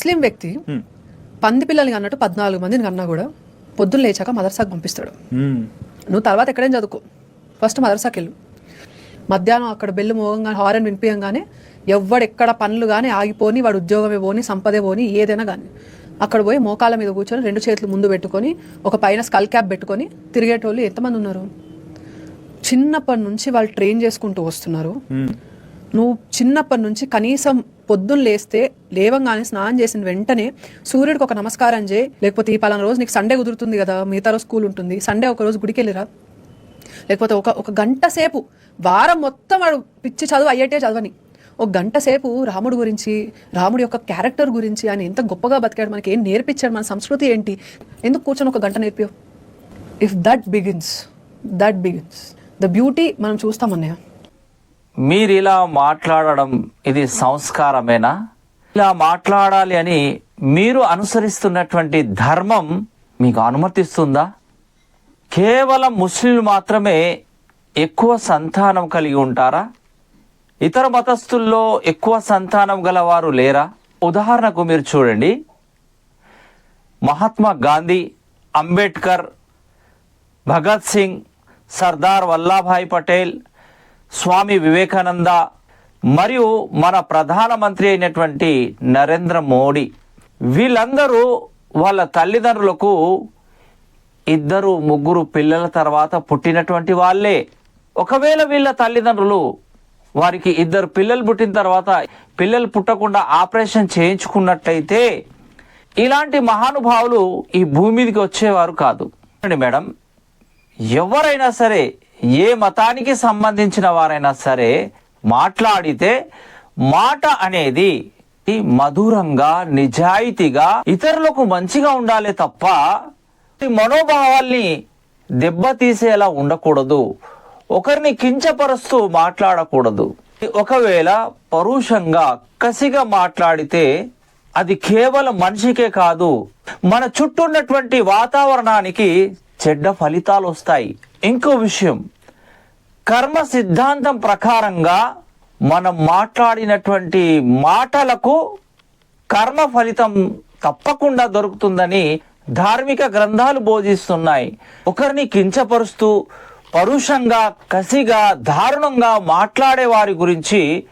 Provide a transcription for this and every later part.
ముస్లిం వ్యక్తి పంది పిల్లల్ని అన్నట్టు పద్నాలుగు మందిని కన్నా కూడా పొద్దున్న లేచాక మదర్సాకు పంపిస్తాడు. మ్మ్. నువ్వు తర్వాత ఎక్కడైనా చదువుకో. ఫస్ట్ మదర్సాకి వెళ్ళు. మధ్యాహ్నం అక్కడ బెల్లు మోగంగానే హారన్ వినిపించగానే ఎవ్వడెక్కడ పనులు కానీ ఆగిపోని వాడు ఉద్యోగమే పోని సంపదే పోని ఏదైనా కానీ అక్కడ పోయి మోకాల మీద కూర్చొని రెండు చేతులు ముందు పెట్టుకొని ఒక పైన స్కల్ క్యాప్ పెట్టుకొని తిరిగేటోళ్ళు ఎంతమంది ఉన్నారు? చిన్నప్పటి నుంచి వాళ్ళు ట్రైన్ చేసుకుంటూ వస్తున్నారు. మ్మ్. నువ్వు చిన్నప్పటి నుంచి కనీసం పొద్దున్న లేస్తే లేవంగానే స్నానం చేసిన వెంటనే సూర్యుడికి ఒక నమస్కారం చేయి. లేకపోతే ఈ పలానా రోజు నీకు సండే కుదురుతుంది కదా మిగతా రోజు స్కూల్ ఉంటుంది సండే ఒక రోజు గుడికి వెళ్ళిరా. లేకపోతే ఒక ఒక గంట సేపు వారం మొత్తం వాడు పిచ్చి చదువు అయ్యేటే చదవని. ఒక గంట సేపు రాముడు గురించి రాముడి యొక్క క్యారెక్టర్ గురించి ఆయన ఎంత గొప్పగా బతికాడు మనకి ఏం నేర్పించాడు మన సంస్కృతి ఏంటి? ఎందుకు కూర్చొని ఒక గంట నేర్పావు if that begins that begins the beauty మనం చూస్తామన్నయ్య మీరు ఇలా మాట్లాడడం ఇది సంస్కారమేనా? ఇలా మాట్లాడాలి అని మీరు అనుసరిస్తున్నటువంటి ధర్మం మీకు అనుమతిస్తుందా? కేవలం ముస్లింలు మాత్రమే ఎక్కువ సంతానం కలిగి ఉంటారా? ఇతర మతస్థుల్లో ఎక్కువ సంతానం గలవారు లేరా? ఉదాహరణకు మీరు చూడండి. మహాత్మా గాంధీ అంబేద్కర్ భగత్ సింగ్ సర్దార్ వల్లాభాయ్ పటేల్ స్వామి వివేకానంద మరియు మన ప్రధానమంత్రి అయినటువంటి నరేంద్ర మోడీ. వీళ్ళందరూ వాళ్ళ తల్లిదండ్రులకు ఇద్దరు ముగ్గురు పిల్లల తర్వాత పుట్టినటువంటి వాళ్ళే. ఒకవేళ వీళ్ళ తల్లిదండ్రులు వారికి ఇద్దరు పిల్లలు పుట్టిన తర్వాత పిల్లలు పుట్టకుండా ఆపరేషన్ చేయించుకున్నట్టయితే ఇలాంటి మహానుభావులు ఈ భూమి మీదకి వచ్చేవారు కాదు. మేడం ఎవరైనా సరే ఏ మతానికి సంబంధించిన వారైనా సరే మాట్లాడితే మాట అనేది ఈ మధురంగా నిజాయితీగా ఇతరులకు మంచిగా ఉండాలి తప్ప ఈ మనోభావాల్ని దెబ్బతీసేలా ఉండకూడదు. ఒకరిని కించపరుస్తూ మాట్లాడకూడదు. ఒకవేళ పరుషంగా కసిగా మాట్లాడితే అది కేవలం మనిషికే కాదు మన చుట్టూ ఉన్నటువంటి వాతావరణానికి చెడ్డ ఫలితాలు వస్తాయి ఇంకో విషయం. కర్మ సిద్ధాంతం ప్రకారంగా మనం మాట్లాడినటువంటి మాటలకు కర్మ ఫలితం తప్పకుండా దొరుకుతుందని ధార్మిక గ్రంథాలు బోధిస్తున్నాయి. ఒకరిని కించపరుస్తూ పరుషంగా కసిగా దారుణంగా మాట్లాడే వారి గురించి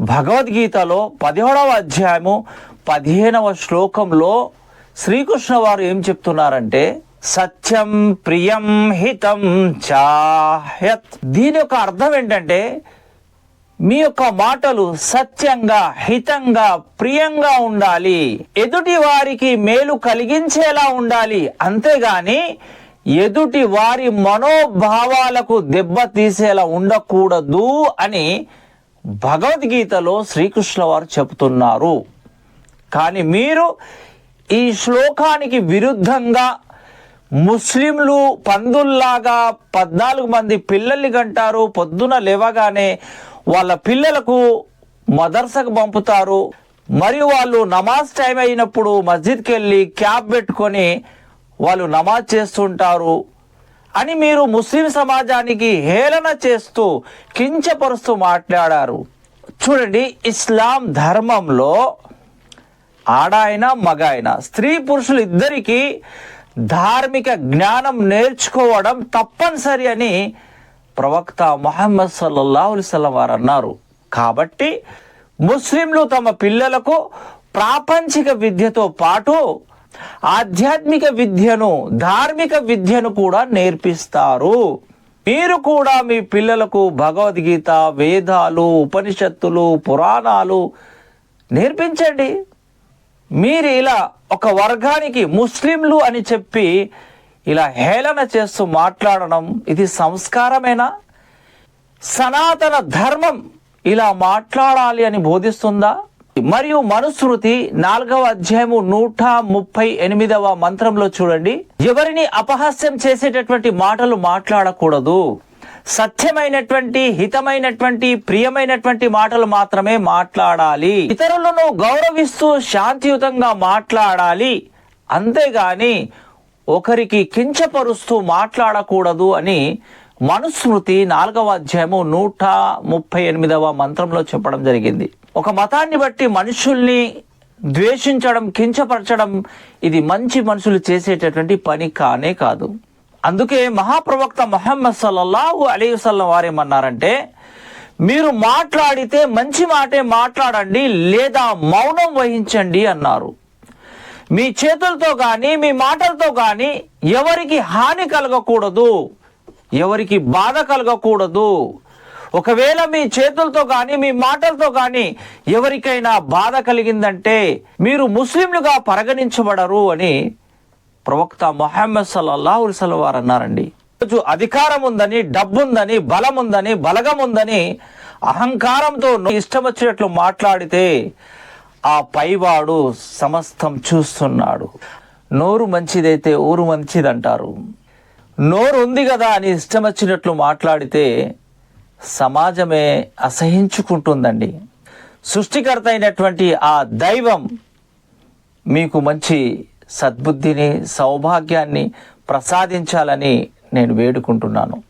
భగవద్గీతలో పదిహేడవ అధ్యాయము పదిహేనవ శ్లోకంలో శ్రీకృష్ణ వారు ఏం చెప్తున్నారంటే సత్యం ప్రియం హితం చాహ్యత్. దీని యొక్క అర్థం ఏంటంటే మీ యొక్క మాటలు సత్యంగా హితంగా ప్రియంగా ఉండాలి. ఎదుటి వారికి మేలు కలిగించేలా ఉండాలి. అంతేగాని ఎదుటి వారి మనోభావాలకు దెబ్బ తీసేలా ఉండకూడదు అని భగవద్గీతలో శ్రీకృష్ణ వారు చెబుతున్నారు. కానీ మీరు ఈ శ్లోకానికి విరుద్ధంగా ముస్లింలు పందుల్లాగా పద్నాలుగు మంది పిల్లల్ని కంటారు. పొద్దున లేవగానే వాళ్ళ పిల్లలకు మదర్సకు పంపుతారు. మరియు వాళ్ళు నమాజ్ టైం అయినప్పుడు మస్జిద్కి వెళ్ళి క్యాబ్ పెట్టుకొని వాళ్ళు నమాజ్ చేస్తుంటారు. అని మీరు ముస్లిం సమాజానికి హేళన చేస్తూ కించపరుస్తూ మాట్లాడారు. చూడండి ఇస్లాం ధర్మంలో ఆడాయన మగాయన స్త్రీ పురుషులు ఇద్దరికీ ధార్మిక జ్ఞానం నేర్చుకోవడం తప్పనిసరి అని ప్రవక్త మొహమ్మద్ సల్లల్లా అలిస్లం వారు అన్నారు. కాబట్టి ముస్లింలు తమ పిల్లలకు ప్రాపంచిక విద్యతో పాటు ఆధ్యాత్మిక విద్యను ధార్మిక విద్యను కూడా నేర్పిస్తారు. మీరు కూడా మీ పిల్లలకు భగవద్గీత వేదాలు ఉపనిషత్తులు పురాణాలు నేర్పించండి. మీరు ఇలా ఒక వర్గానికి ముస్లింలు అని చెప్పి ఇలా హేళన చేస్తూ మాట్లాడడం ఇది సంస్కారమేనా? సనాతన ధర్మం ఇలా మాట్లాడాలి అని బోధిస్తుందా? మరియు మనుస్మృతి నాలుగవ అధ్యాయము నూట ముప్పై ఎనిమిదవ మంత్రంలో చూడండి. ఎవరిని అపహాస్యం చేసేటటువంటి మాటలు మాట్లాడకూడదు. సత్యమైనటువంటి హితమైనటువంటి ప్రియమైనటువంటి మాటలు మాత్రమే మాట్లాడాలి. ఇతరులను గౌరవిస్తూ శాంతియుతంగా మాట్లాడాలి. అంతేగాని ఒకరికి కించపరుస్తూ మాట్లాడకూడదు అని మనుస్మృతి నాలుగవ అధ్యాయము నూట ముప్పై ఎనిమిదవ మంత్రంలో చెప్పడం జరిగింది. ఒక మతాన్ని బట్టి మనుషుల్ని ద్వేషించడం కించపరచడం ఇది మంచి మనుషులు చేసేటటువంటి పని కానే కాదు. అందుకే మహాప్రవక్త మొహమ్మద్ సల్లల్లాహు అలీ వసల్లం వారేమన్నారంటే మీరు మాట్లాడితే మంచి మాటే మాట్లాడండి లేదా మౌనం వహించండి అన్నారు. మీ చేతులతో కానీ మీ మాటలతో కానీ ఎవరికి హాని కలగకూడదు ఎవరికి బాధ కలగకూడదు. ఒకవేళ మీ చేతులతో కానీ మీ మాటలతో కానీ ఎవరికైనా బాధ కలిగిందంటే మీరు ముస్లింలుగా పరిగణించబడరు అని ప్రవక్త మొహమ్మద్ సల్లల్లా అలైహి వారు అన్నారండి. రోజు అధికారం ఉందని డబ్బు ఉందని బలం ఉందని బలగం ఉందని అహంకారంతో ఇష్టం వచ్చినట్లు మాట్లాడితే ఆ పైవాడు సమస్తం చూస్తున్నాడు. నోరు మంచిదైతే ఊరు మంచిదంటారు. నోరు ఉంది కదా అని ఇష్టం వచ్చినట్లు మాట్లాడితే సమాజమే అసహించుకుంటుందండి. సృష్టికర్త అయినటువంటి ఆ దైవం మీకు మంచి సద్బుద్ధిని సౌభాగ్యాన్ని ప్రసాదించాలని నేను వేడుకుంటున్నాను.